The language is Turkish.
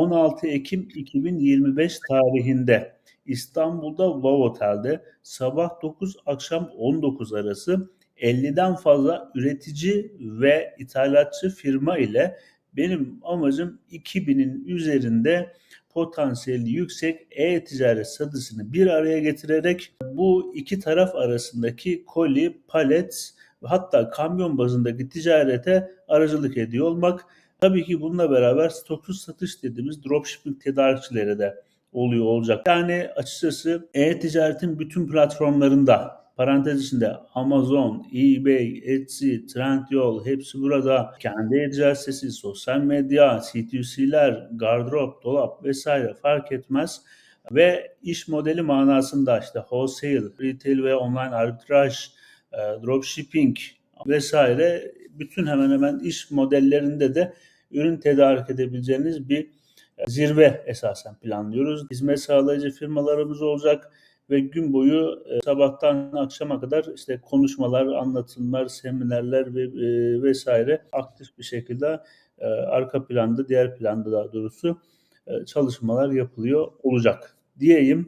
16 Ekim 2025 tarihinde İstanbul'da Wow Otel'de sabah 9 akşam 19 arası 50'den fazla üretici ve ithalatçı firma ile benim amacım 2000'in üzerinde potansiyeli yüksek e-ticaret satısını bir araya getirerek bu iki taraf arasındaki koli, palet ve hatta kamyon bazındaki ticarete aracılık ediyor olmak. Tabii ki bununla beraber stoksuz satış dediğimiz dropshipping tedarikçileri de oluyor olacak. Yani açıkçası e-ticaretin bütün platformlarında parantez içinde Amazon, eBay, Etsy, Trendyol hepsi burada. Kendi e-ticaret sitesi, sosyal medya, C2C'ler, gardırop, dolap vesaire fark etmez. Ve iş modeli manasında işte wholesale, retail ve online arbitraj, e, dropshipping vesaire bütün hemen hemen iş modellerinde de ürün tedarik edebileceğiniz bir zirve esasen planlıyoruz. Hizmet sağlayıcı firmalarımız olacak ve gün boyu e, sabahtan akşama kadar işte konuşmalar, anlatımlar, seminerler ve e, vesaire aktif bir şekilde e, arka planda, diğer planda daha doğrusu çalışmalar yapılıyor olacak diyeyim.